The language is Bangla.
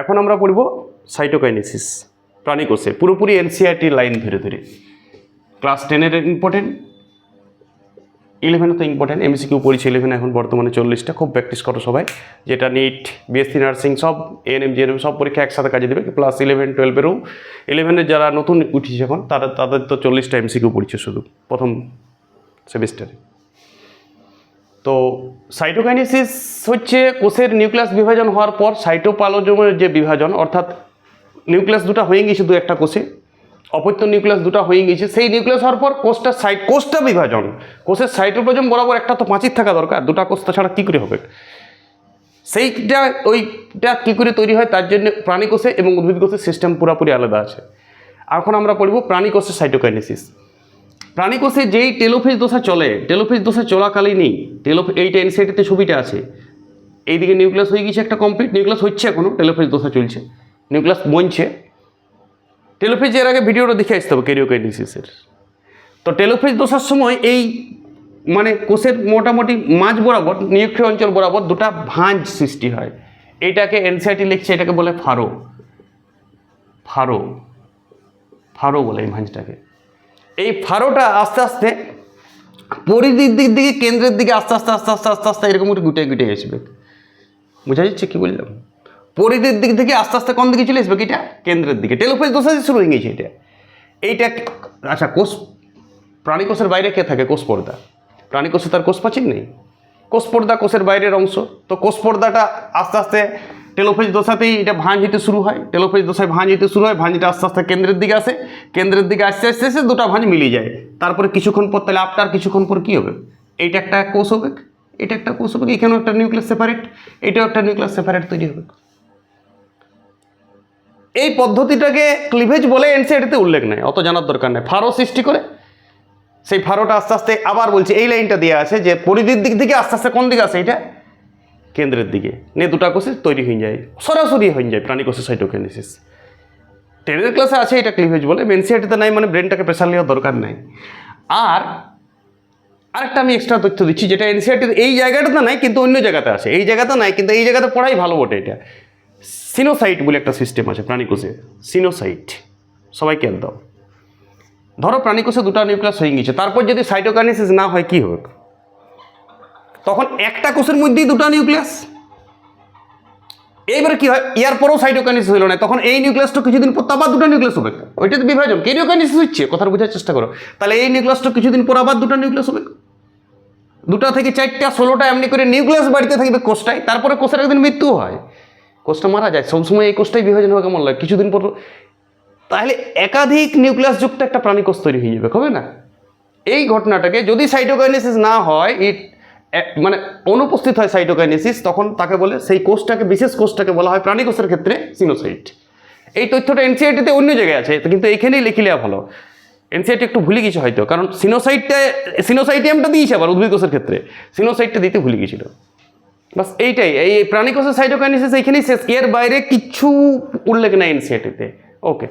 এখন আমরা পড়ব সাইটোকাইনেসিস প্রাণীকোষে পুরোপুরি এনসিআরটি লাইন ধরে ধরে। ক্লাস টেনের ইম্পর্টেন্ট ইলেভেনও তো ইম্পর্টেন্ট এমসিকিউ পড়েছে ইলেভেন এখন বর্তমানে চল্লিশটা, খুব প্র্যাকটিস করো সবাই। যেটা নিট বিএসসি নার্সিং সব এএনএম জিএনএম সব পরীক্ষা একসাথে কাজে দেবে। প্লাস ইলেভেন টুয়েলভেরও ইলেভেনের যারা নতুন উঠিছে এখন, তারা, তাদের তো চল্লিশটা এমসিকিউ পড়ছে শুধু, প্রথম সেমিস্টারে তো সাইটোকাইনেসিস হচ্ছে কোষের নিউক্লিয়াস বিভাজন হওয়ার পর সাইটোপালোজমের যে বিভাজন, অর্থাৎ নিউক্লিয়াস দুটো হয়ে গেছে দু একটা কোষে, অপত্য নিউক্লিয়াস দুটো হয়ে গেছে সেই নিউক্লিয়াস হওয়ার পর কোষটা সাইট কোষটা বিভাজন, কোষের সাইটোপ্লাজম বরাবর একটা তো পাঁচির থাকা দরকার, দুটা কোষ ছাড়া কী করে হবে? সেইটা, ওইটা কী করে তৈরি হয়? তার জন্য প্রাণী কোষে এবং উদ্ভিদ কোষের সিস্টেম পুরোপুরি আলাদা আছে। এখন আমরা পড়ব প্রাণী কোষের সাইটোকাইনেসিস প্রাণী কোষে যেই টেলোফেজ দশা চলে, টেলোফেজ দশা চলাকালীনই টেলো এইটা এনসাইটিতে ছবিটা আছে। এইদিকে নিউক্লিয়াস হয়ে গেছে একটা কমপ্লিট নিউক্লিয়াস হচ্ছে এখনও টেলোফেজ দশা চলছে, নিউক্লিয়াস বনছে টেলোফেজ এর আগে ভিডিওটা দেখে আসতে হবে ক্যারিওকাইনেসিসের তো টেলোফেজ দশার সময় এই মানে কোষের মোটামুটি মাঝ বরাবর নিরক্ষীয় অঞ্চল বরাবর দুটা ভাঁজ সৃষ্টি হয়। এইটাকে এনসাইটি লিখছে, এটাকে বলে ফারো। ফারো। ফারো বলে এই ভাঁজটাকে। এই ফারোটা আস্তে আস্তে পরিধির দিক দিকে, কেন্দ্রের দিকে আস্তে আস্তে আস্তে আস্তে আস্তে আস্তে এরকম করে গুটে গুটে আসবে। বোঝা যাচ্ছে কী বললাম? পরিধির দিক থেকে আস্তে আস্তে কোন দিকে চলে আসবে এটা? কেন্দ্রের দিকে। টেলোফেজ দোষা শুরু হয়ে গেছে এটা। এইটা আচ্ছা কোষ প্রাণী কোষের বাইরে কে থাকে? কোষ পর্দা। প্রাণী কোষে তার কোষ প্রাচীর নেই। কোষ পর্দা কোষের বাইরের অংশ। তো কোষ পর্দাটা আস্তে আস্তে টেলোফেজ দশাতেই এটা ভাঁজ হইতে শুরু হয়। টেলোফেজ দশায় ভাঁজ হইতে শুরু হয়, ভাঁজটা আস্তে আস্তে কেন্দ্রের দিকে আসে। কেন্দ্রের দিকে আসতে আসতে এসে দুটো ভাঁজ মিলিয়ে যায়। তারপরে কিছুক্ষণ পর তাহলে আফটার কিছুক্ষণ পর কী হবে? এইটা একটা কোষ হবে। এটা একটা কোষ হবে। এখানেও একটা নিউক্লিয়াস সেপারেট এটাও একটা নিউক্লিয়াস সেপারেট তৈরি হবে। এই পদ্ধতিটাকে ক্লিভেজ বলে এনসিআরটিতে উল্লেখ নেই, অত জানার দরকার নেই। ফারো সৃষ্টি করে, সেই ফারোটা আস্তে আস্তে আবার বলছি, এই লাইনটা দেওয়া আছে যে পরিধির দিক থেকে আস্তে আস্তে কোন দিকে আসে? এটা কেন্দ্রের দিকে। নিয়ে দুটা কোষে তৈরি হয়ে যায়। সরাসরি হয়ে যায় প্রাণী কোষে সাইটোকেনেসিস টেনের ক্লাসে আছে এটা ক্লিভেজ বলে এনসিআরটিতে নাই মানে ব্রেনটাকে প্রেশার নেওয়ার দরকার নাই। আর আরেকটা আমি এক্সট্রা তথ্য দিচ্ছি, যেটা এনসিআরটিতে এই জায়গাটাতে নাই, কিন্তু অন্য জায়গাতে আছে। এই জায়গাতে নাই, কিন্তু এই জায়গাতে পড়াই ভালো বটে এটা। সিনোসাইট বলে একটা সিস্টেম আছে প্রাণীকোষে সিনোসাইট সবাই কেন দাও। ধরো প্রাণীকোষে দুটো নিউক্লিয়াস হয়ে গেছে তারপর যদি সাইটোকাইনেসিস না হয়, কী হবে তখন একটা কোষের মধ্যেই দুটো নিউক্লিয়াস। এইবার কি হয়? ইয়ার পরেও সাইটোকাইনেসিস হলো না। তখন এই নিউক্লিয়াসটা কিছুদিন পর আবার দুটো নিউক্লিয়াস হবে। ওইটা তো বিভাজন। কেরিওকাইনেসিস হচ্ছে? কথা বোঝার চেষ্টা করো। তাহলে এই নিউক্লিয়াসটা কিছুদিন পর আবার দুটো নিউক্লিয়াস হবে। দুটা থেকে চারটা, ষোলোটা এমনি করে নিউক্লিয়াস বাড়িতে থাকবে কোষটায়। তারপরে কোষের একদিন মৃত্যু হয়। কোষটা মারা যায়। সবসময় এই কোষটাই বিভাজন হবে কেমন লাগে? কিছুদিন পর তাহলে একাধিক নিউক্লিয়াস যুক্ত একটা প্রাণী কোষ তৈরি হয়ে যাবে, হবে না? এই ঘটনাটাকে যদি সাইটোকাইনেসিস না হয় ইট মানে অনুপস্থিত হয় সাইটোকাইনেসিস, তখন তাকে বলে সেই কোষটাকে, বিশেষ কোষটাকে বলা হয় প্রাণী কোষের ক্ষেত্রে সিনোসাইট। এই তথ্যটা এনসিআইটিতে অন্য জায়গায় আছে কিন্তু এইখানেই লিখে ভালো। এনসিআইটি একটু ভুলে গেছে হয়তো, কারণ সিনোসাইটটা, সিনোসাইটিয়ামটা দিয়েছে আবার উদ্ভিদ কোষের ক্ষেত্রে। সিনোসাইটটা দিতে ভুলে গেছিল। বাস এইটাই, এই প্রাণী কোষের সাইটোকাইনেসিস এইখানেই শেষ, এর বাইরে কিচ্ছু উল্লেখ নেই এনসিআইটিতে ওকে।